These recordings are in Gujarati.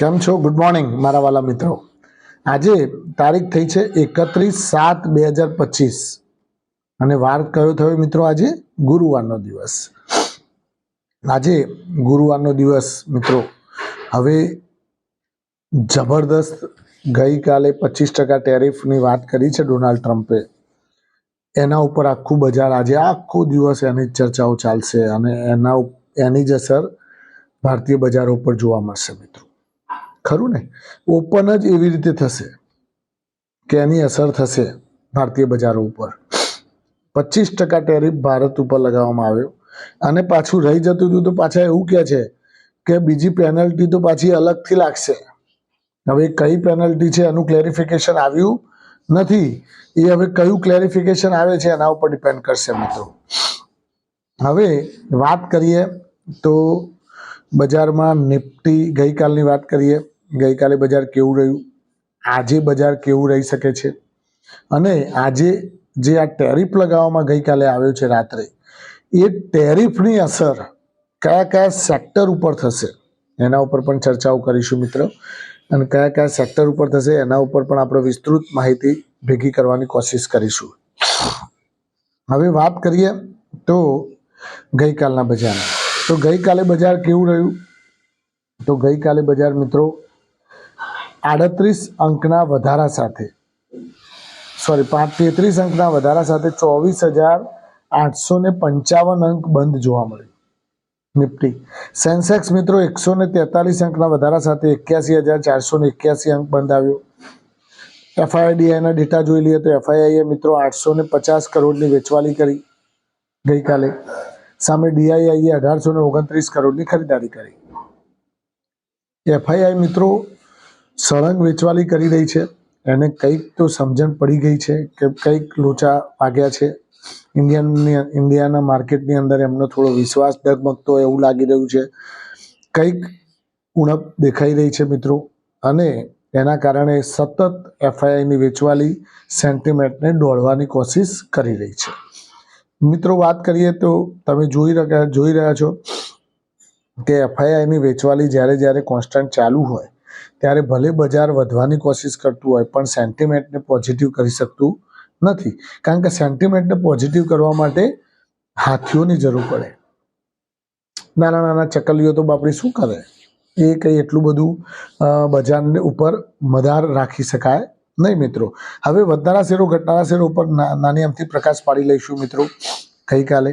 કેમ છો? ગુડ મોર્નિંગ મારા વાલા મિત્રો. આજે તારીખ થઈ છે એકત્રીસ સાત બે હજાર પચીસ. અને વાર કયો થયો મિત્રો આજે? ગુરુવારનો દિવસ. આજે ગુરુવારનો દિવસ, મિત્રો. હવે જબરદસ્ત ગઈકાલે પચીસ ટકા ટેરિફની વાત કરી છે ડોનાલ્ડ ટ્રમ્પે. એના ઉપર આખું બજાર આજે આખો દિવસ એની ચર્ચાઓ ચાલશે અને એના એની જ અસર ભારતીય બજારો ઉપર જોવા મળશે, મિત્રો. ખરું ને? ઓપન જ એવી રીતે થશે કે એની અસર થશે ભારતીય બજારો ઉપર. પચીસ ટકા ટેરિફ ભારત ઉપર લગાવવામાં આવ્યો. અને પાછું રહી જતું હતું તો પાછા એવું કહે છે કે બીજી પેનલ્ટી તો પાછી અલગથી લાગશે. હવે કઈ પેનલ્ટી છે એનું ક્લેરિફિકેશન આવ્યું નથી. એ હવે કયું ક્લેરિફિકેશન આવે છે એના ઉપર ડિપેન્ડ કરશે મિત્રો. હવે વાત કરીએ તો બજારમાં નિફ્ટી ગઈકાલની વાત કરીએ. ગઈકાલે બજાર કેવું રહ્યું? આજે બજાર કેવું રહી શકે છે? અને આજે જે આ ટેરિફ લગાવવામાં ગઈકાલે આવ્યો છે રાત્રે, એ ટેરિફની અસર કયા કયા સેક્ટર ઉપર થશે? એના ઉપર પણ ચર્ચાઓ કરીશું મિત્રો. અને કયા કયા સેક્ટર ઉપર થશે એના ઉપર પણ આપણે વિસ્તૃત માહિતી ભેગી કરવાની કોશિશ કરીશું. હવે વાત કરીએ તો ગઈકાલના બજાર તો ગઈકાલે બજાર કેવું રહ્યું? તો ગઈકાલે બજાર મિત્રો આડત્રીસ અંકના વધારા સાથે. સોરી પાંચ, તેત્રીસ અંકના વધારા સાથે ચોવીસ હજાર આઠસો ને પંચાવન અંક બંધ જોવા મળ્યું. નિફ્ટી. સેન્સેક્સ મિત્રો એકસો ને તેતાલીસ અંકના વધારા સાથે એક્યાસી હજાર ચારસો ને એક્યાસી અંક બંધ આવ્યો. એફઆઈડીઆઈના ડેટા જોઈ લઈએ તો એફઆઈઆઈએ મિત્રો આઠસો ને પચાસ કરોડની વેચવાલી કરી ગઈકાલે. સામે ડીઆઈઆઈએ અઢારસો ને ઓગણત્રીસ કરોડની ખરીદારી કરી. એફઆઈઆઈ મિત્રો સળંગ વેચવાલી કરી રહી છે. એને કંઈક તો સમજણ પડી ગઈ છે કે કંઈક લોચા વાગ્યા છે. ઇન્ડિયનની ઇન્ડિયાના માર્કેટની અંદર એમનો થોડો વિશ્વાસ ડગમગતો એવું લાગી રહ્યું છે. કંઈક ઉણપ દેખાઈ રહી છે મિત્રો. અને એના કારણે સતત એફઆઈઆઈની વેચવાલી સેન્ટિમેન્ટને દોડવાની કોશિશ કરી રહી છે. મિત્રો વાત કરીએ તો તમે જોઈ રહ્યા જોઈ રહ્યા છો કે એફઆઈઆઈની વેચવાલી જ્યારે જ્યારે કોન્સ્ટન્ટ ચાલુ હોય ત્યારે ભલે બજાર વધવાની કોશિશ કરતું હોય, પણ સેન્ટિમેન્ટને પોઝિટિવ કરી શકતું નથી. કારણ કે સેન્ટિમેન્ટને પોઝિટિવ કરવા માટે હાથીઓની જરૂર પડે. નાના નાના ચકલીઓ તો બાપડી શું કરે? એ કંઈ એટલું બધું બજારને ઉપર મદાર રાખી શકાય નહીં મિત્રો. હવે વધનારા શેરો ઘટનારા શેરો ઉપર નાની અમથી પ્રકાશ પાડી લઈશું મિત્રો ગઈકાલે.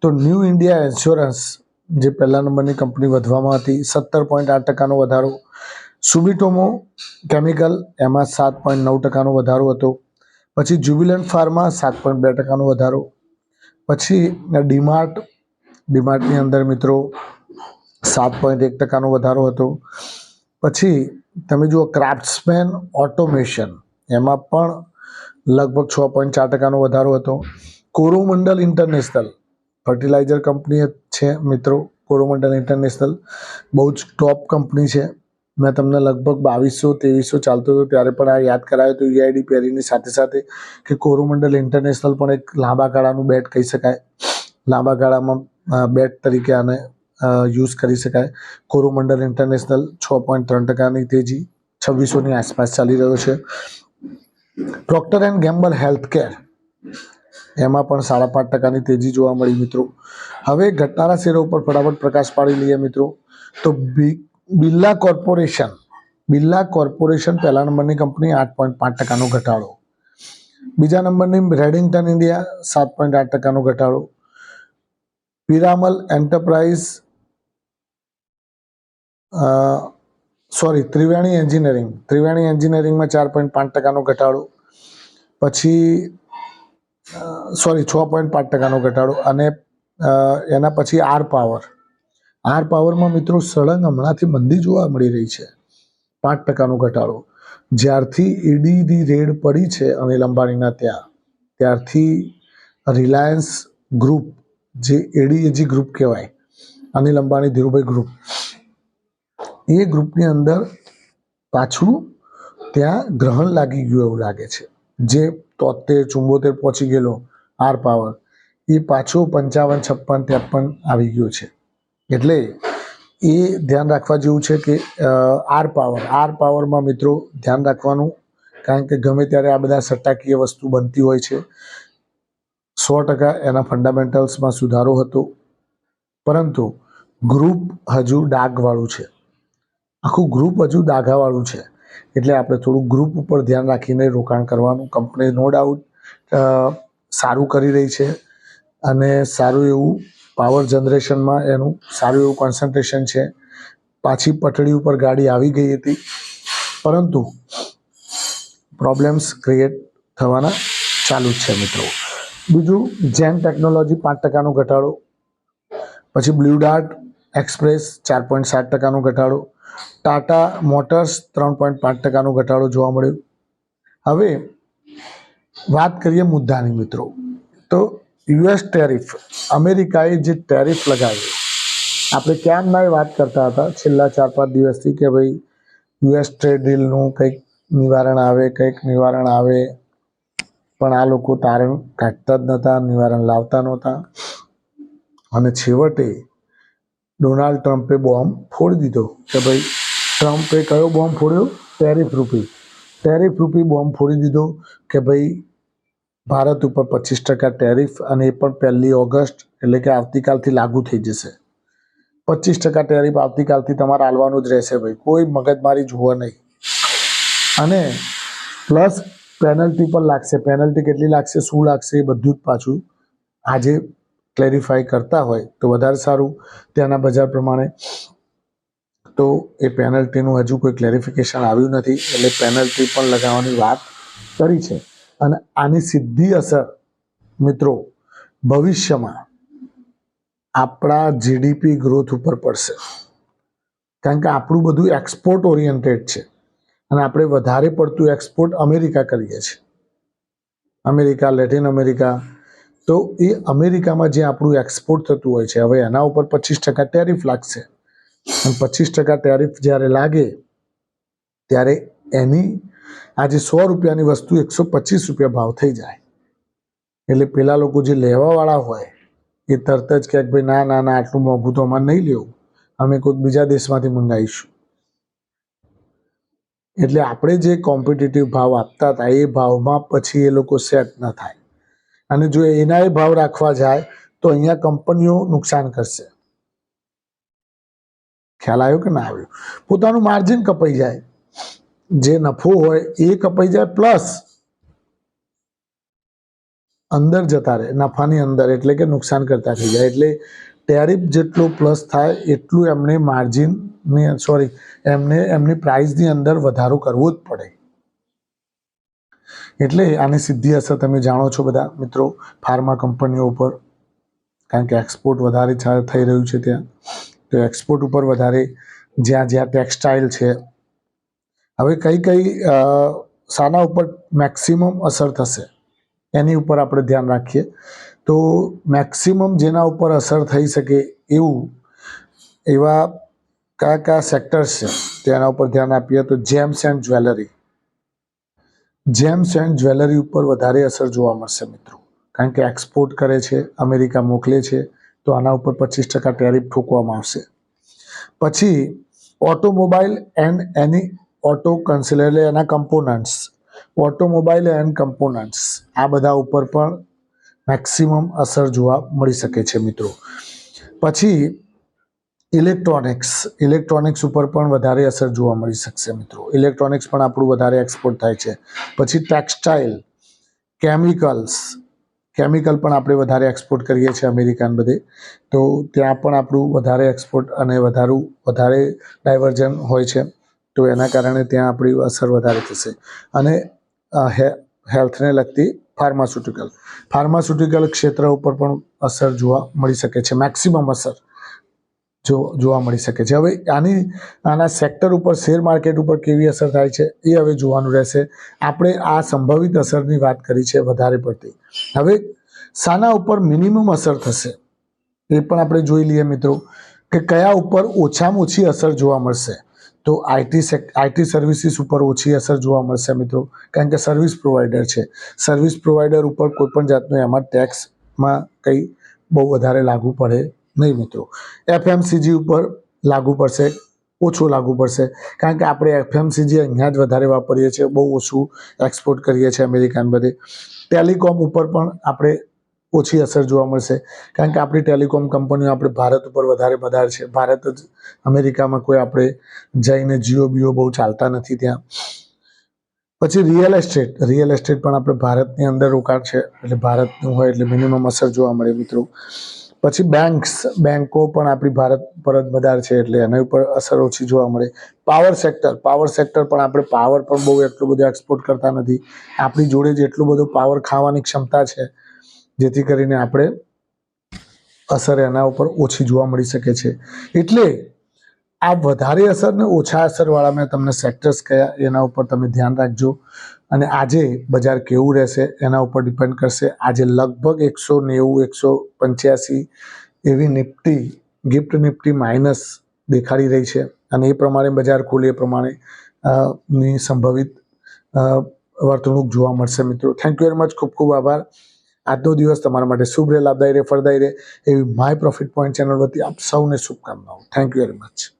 તો ન્યૂ ઇન્ડિયા ઇન્સ્યોરન્સ જે પહેલા નંબરની કંપની વધવામાં હતી, સત્તર પોઈન્ટ આઠ ટકાનો વધારો સુમિટોમો કેમિકલ, એમાં સાત પોઈન્ટ નવ ટકાનો વધારો હતો. પછી જ્યુબિલન્ટ ફાર્મા સાત પોઈન્ટ બે ટકાનો વધારો. પછી ડીમાર્ટ, ડીમાર્ટની અંદર મિત્રો સાત પોઈન્ટ એક ટકાનો વધારો હતો. પછી તમે જુઓ ક્રાફ્ટ્સમેન ઓટોમેશન, એમાં પણ લગભગ છ પોઈન્ટ ચાર ટકાનો વધારો હતો. કોરોમંડલ ઇન્ટરનેશનલ ફર્ટિલાઇઝર કંપની છે મિત્રો. કોરોમંડલ ઇન્ટરનેશનલ બહુ જ ટોપ કંપની છે. મેં તમને લગભગ બાવીસો, ત્રેવીસો ચાલતો હતો ત્યારે પણ આ યાદ કરાવ્યો તો યુઆઈડી પેરીની સાથે સાથે કે કોરોમંડલ ઇન્ટરનેશનલ પણ એક લાંબા ગાળાનું બેટ કહી શકાય. લાંબા ગાળામાં બેટ તરીકે આને યુઝ કરી શકાય. કોરોમંડલ ઇન્ટરનેશનલ છ પોઈન્ટ ત્રણ ટકાની તેજી છવ્વીસોની આસપાસ ચાલી રહ્યો છે. Procter and Gamble health care એમાં પણ સાડા પાંચ ટકાની તેજી જોવા મળી મિત્રો. હવે ઘટનારા શેરો ઉપર ફટાફટ પ્રકાશ પાડી લઈએ મિત્રો. તો B Birla corporation Birla corporation પહેલા નંબરની કંપની આઠ પોઈન્ટ પાંચ ટકાનો ઘટાડો. બીજા નંબરની રેડિંગટન ઇન્ડિયા સાત પોઈન્ટ આઠ ટકાનો ઘટાડો. Piramal enterprise sorry, Triveni engineering, Triveni એન્જિનિયરિંગમાં ચાર પોઈન્ટ પાંચ ટકાનો ઘટાડો. પછી સોરી, છ પોઈન્ટ પાંચ ટકાનો ઘટાડો અને એના પછી આર પાવર. આર પાવરમાં મિત્રો સળંગ હમણાંથી મંદી જોવા મળી રહી છે. પાંચ ટકાનો ઘટાડો. જ્યારથી ઈડીની રેડ પડી છે અનિલ અંબાણીના ત્યાં, ત્યારથી રિલાયન્સ ગ્રુપ, જે એડીએજી ગ્રુપ કહેવાય, અનિલ અંબાણી ધીરુભાઈ ગ્રુપ, એ ગ્રુપની અંદર પાછું ત્યાં ગ્રહણ લાગી ગયું એવું લાગે છે. જે તોતેર ચુંબોતેર પહોંચી ગયેલો આર પાવર, એ પાછો પંચાવન, છપ્પન, ત્રેપન આવી ગયો છે. એટલે એ ધ્યાન રાખવા જેવું છે કે આર પાવર આર પાવરમાં મિત્રો ધ્યાન રાખવાનું, કારણ કે ગમે ત્યારે આ બધા સટ્ટાકીય વસ્તુ બનતી હોય છે, સો ટકા એના ફંડામેન્ટલ્સમાં સુધારો હતો. પરંતુ ગ્રુપ હજુ ડાઘવાળું છે. આખું ગ્રુપ હજુ ડાઘાવાળું છે. એટલે આપણે થોડું ગ્રુપ ઉપર ધ્યાન રાખીને રોકાણ કરવાનું. કંપની નો ડાઉટ સારું કરી રહી છે. અને સારું એવું પાવર જનરેશનમાં એનું સારું એવું કોન્સન્ટ્રેશન છે. પાછી પટડી ઉપર ગાડી આવી ગઈ હતી. પરંતુ પ્રોબ્લેમ્સ ક્રિએટ થવાના ચાલુ જ છે મિત્રો. બીજું જેન ટેકનોલોજી પાંચ ટકાનો ઘટાડો. પછી બ્લુ ડાર્ટ એક્સપ્રેસ ચાર પોઈન્ટ સાત ટકાનો ઘટાડો. ટાટા મોટર્સ ત્રણ પોઈન્ટ પાંચ ટકાનો ઘટાડો જોવા મળ્યો. હવે વાત કરીએ મુદ્દાની મિત્રો. તો યુએસ ટેરિફ અમેરિકાએ જે ટેરિફ લગાવ્યો આપણે ક્યારના ના વાત કરતા હતા, છેલ્લા ચાર પાંચ દિવસથી કે ભાઈ યુએસ ટ્રેડ ડીલનું કંઈક નિવારણ આવે, કંઈક નિવારણ આવે, પણ આ લોકો તારણ કાઢતા જ નહોતા નિવારણ લાવતા નહોતા. અને છેવટે ડોનાલ્ડ ટ્રમ્પે બોમ્બ ફોડી દીધો, કે ભાઈ ટ્રમ્પે કયો બોમ્બ ફોડ્યો? ટેરિફ રૂપી. ટેરિફ રૂપી બોમ્બ ફોડી દીધો કે ભાઈ ભારત ઉપર પચીસ ટકા ટેરિફ અને એ પણ પહેલી ઓગસ્ટ, એટલે કે આવતીકાલથી લાગુ થઈ જશે. પચીસ ટકા ટેરિફ આવતીકાલથી તમારે આલવાનું જ રહેશે ભાઈ. કોઈ મગજમારી જુઓ નહીં. અને પ્લસ પેનલ્ટી પણ લાગશે. પેનલ્ટી કેટલી લાગશે, શું લાગશે એ બધું જ પાછું આજે ક્લેરિફાય કરતા હોય તો વધારે સારું. ત્યાંના બજાર પ્રમાણે તો એ પેનલ્ટીનું હજુ કોઈ ક્લેરિફિકેશન આવ્યું નથી. એટલે પેનલ્ટી પણ લગાવવાની વાત કરી છે. અને આની સીધી અસર મિત્રો ભવિષ્યમાં આપણા જીડીપી ગ્રોથ ઉપર પડશે. કારણ કે આપણું બધું એક્સપોર્ટ ઓરિએન્ટેડ છે. અને આપણે વધારે પડતું એક્સપોર્ટ અમેરિકા કરીએ છીએ. અમેરિકા લેટિન અમેરિકા તો એ અમેરિકામાં જે આપણું એક્સપોર્ટ થતું હોય છે, હવે એના ઉપર પચીસ ટકા ટેરિફ લાગશે. અને પચીસ ટકા ટેરિફ જ્યારે લાગે, ત્યારે એની આજે સો રૂપિયાની વસ્તુ એકસો પચીસ રૂપિયા ભાવ થઈ જાય. એટલે પેલા લોકો જે લેવાવાળા હોય, એ તરત જ ક્યાંક ભાઈ ના ના ના, આટલું મોંઘું તો અમારે નહીં લેવું. અમે કોઈક બીજા દેશમાંથી મંગાવીશું. એટલે આપણે જે કોમ્પિટિટિવ ભાવ આપતા હતા, એ ભાવમાં પછી એ લોકો સેટ ન થાય. અને જો એના એ ભાવ રાખવા જાય, તો અહીંયા કંપનીઓ નુકસાન કરશે. ખ્યાલ આવ્યો કે ના આવ્યો? પોતાનું માર્જિન કપાઈ જાય. જે નફો હોય એ કપાઈ જાય પ્લસ અંદર જતા રહે, નફાની અંદર, એટલે કે નુકસાન કરતા થઈ જાય. એટલે ટેરિફ જેટલું પ્લસ થાય, એટલું એમને માર્જિનની સોરી એમને, એમની પ્રાઇસની અંદર વધારો કરવો જ પડે. એટલે આની સીધી અસર તમે જાણો છો બધા મિત્રો ફાર્મા કંપનીઓ ઉપર. કારણ કે એક્સપોર્ટ વધારે થઈ રહ્યું છે ત્યાં. તો એક્સપોર્ટ ઉપર વધારે જ્યાં જ્યાં ટેક્સટાઇલ છે હવે કઈ કઈ શાના ઉપર મેક્સિમમ અસર થશે? એની ઉપર આપણે ધ્યાન રાખીએ. તો મેક્સિમમ જેના ઉપર અસર થઈ શકે એવું, એવા કયા કયા સેક્ટર્સ છે? તેના ઉપર ધ્યાન આપીએ તો gems and jewellery gems and jewellery ઉપર વધારે અસર જોવા મળશે મિત્રો. કારણ કે એક્સપોર્ટ કરે છે, અમેરિકા મોકલે છે, તો આના ઉપર પચીસ ટકા ટેરિફ ઠોકવામાં આવશે. પછી ઓટોમોબાઈલ એન્ડ એની ઓટો કન્સિલર એટલે એના કમ્પોનન્ટ્સ ઓટોમોબાઈલ એન્ડ કમ્પોનન્ટ્સ આ બધા ઉપર પણ મેક્સિમમ અસર જોવા મળી શકે છે મિત્રો. પછી ઇલેક્ટ્રોનિક્સ ઇલેક્ટ્રોનિક્સ ઉપર પણ વધારે અસર જોવા મળી શકશે મિત્રો. ઇલેક્ટ્રોનિક્સ પણ આપણું વધારે એક્સપોર્ટ થાય છે. પછી ટેક્સટાઇલ કેમિકલ્સ કેમિકલ પણ આપણે વધારે એક્સપોર્ટ કરીએ છીએ અમેરિકાન બધે. તો ત્યાં પણ આપણું વધારે એક્સપોર્ટ અને વધારું, વધારે ડાયવર્ઝન હોય છે. તો એના કારણે ત્યાં આપણી અસર વધારે થશે. અને હેલ્થને લગતી ફાર્માસ્યુટિકલ. ફાર્માસ્યુટિકલ ક્ષેત્ર ઉપર પણ અસર જોવા મળી શકે છે. મેક્સિમમ અસર જો, જોવા મળી શકે છે. હવે આની, આના સેક્ટર ઉપર, શેર માર્કેટ ઉપર કેવી અસર થાય છે એ હવે જોવાનું રહેશે. આપણે આ સંભવિત અસરની વાત કરી છે વધારે પડતી. હવે શાના ઉપર મિનિમમ અસર થશે. એ પણ આપણે જોઈ લઈએ મિત્રો કે કયા ઉપર ઓછામાં ઓછી અસર જોવા મળશે. તો આઈટી સેક આઈટી સર્વિસીસ ઉપર ઓછી અસર જોવા મળશે મિત્રો. કારણ કે સર્વિસ પ્રોવાઈડર છે. સર્વિસ પ્રોવાઈડર ઉપર કોઈ પણ જાતનું એમાં ટેક્સમાં કંઈ બહુ વધારે લાગુ પડે નહીં મિત્રો. એફએમસીજી ઉપર લાગુ પડશે, ઓછું લાગુ પડશે. કારણ કે આપણે એફએમસીજી અહીંયા જ વધારે વાપરીએ છીએ, બહુ ઓછું એક્સપોર્ટ કરીએ છીએ અમેરિકાને બધે. ટેલિકોમ ઉપર પણ આપણે ઓછી અસર જોવા મળશે. કારણ કે આપણી ટેલિકોમ કંપનીઓ આપણે ભારત ઉપર વધારે પધાર છે. ભારત જ અમેરિકામાં કોઈ આપણે જઈને જીઓ બીઓ બહુ ચાલતા નથી ત્યાં. પછી રિયલ એસ્ટેટ. રિયલ એસ્ટેટ પણ આપણે ભારતની અંદર રોકાણ છે. એટલે ભારતનું હોય એટલે મિનિમમ અસર જોવા મળે મિત્રો. પછી બેંક્સ બેંકો પણ આપણી ભારત પર જ વધારે છે એટલે એના ઉપર અસર ઓછી જોવા મળે. પાવર સેક્ટર પાવર સેક્ટર પણ આપણે પાવર પણ બહુ એટલું બધું એક્સપોર્ટ કરતા નથી. આપણી જોડે જ એટલું બધું પાવર ખાવાની ક્ષમતા છે. જેથી કરીને આપણે અસર એના ઉપર ઓછી જોવા મળી શકે છે. એટલે આ વધારે અસર ને ઓછા અસરવાળા મેં તમને સેક્ટર્સ કયા, એના ઉપર તમે ધ્યાન રાખજો. અને આજે બજાર કેવું રહેશે એના ઉપર ડિપેન્ડ કરશે. આજે લગભગ એકસો નેવું, એકસો પંચ્યાસી એવી નિફ્ટી ગિફ્ટ નિફ્ટી માઇનસ દેખાડી રહી છે. અને એ પ્રમાણે બજાર ખુલે એ પ્રમાણે ની સંભવિત વર્તણૂક જોવા મળશે મિત્રો. થેન્ક યુ વેરી મચ ખૂબ ખૂબ આભાર. આજનો દિવસ તમારા માટે શુભ રહે, લાભદાયી રહે, ફળદાયી રહે એવી માય પ્રોફિટ પોઈન્ટ ચેનલ વતી આપ સૌને શુભકામનાઓ. Thank you very much